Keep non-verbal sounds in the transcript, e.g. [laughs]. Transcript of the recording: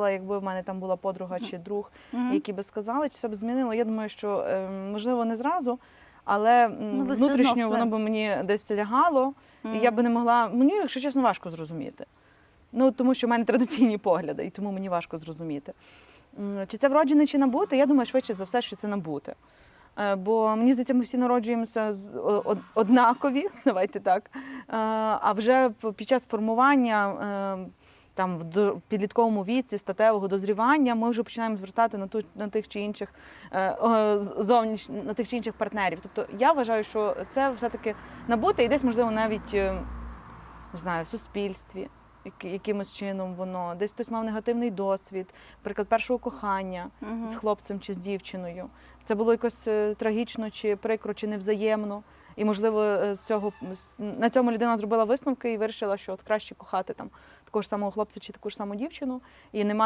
якби в мене там була подруга чи друг, Мгм. які би сказали, чи це б змінило. Я думаю, що е, можливо не зразу, але Ну, внутрішньо воно вплив- би мені десь лягало, і я би не могла. Мені, якщо чесно, важко зрозуміти. Ну тому що в мене традиційні погляди, і тому мені важко зрозуміти. Чи це вроджене, чи набуте? Я думаю, швидше за все, що це набуте. Е, Бо мені здається, ми всі народжуємося однакові, [laughs] давайте так. Е, А вже під час формування, е, там в підлітковому віці, статевого дозрівання, ми вже починаємо звертати на ту на тих чи інших е, зовніш на тих чи інших партнерів. Тобто я вважаю, що це все-таки набуте і десь, можливо, навіть е, не знаю, в суспільстві. Якимось чином воно десь хтось мав негативний досвід, наприклад, першого кохання Мгм. з хлопцем чи з дівчиною. Це було якось е, трагічно, чи прикро, чи невзаємно. І, можливо, е, з цього на цьому людина зробила висновки і вирішила, що от краще кохати там такого ж самого хлопця чи таку ж саму дівчину, і не мати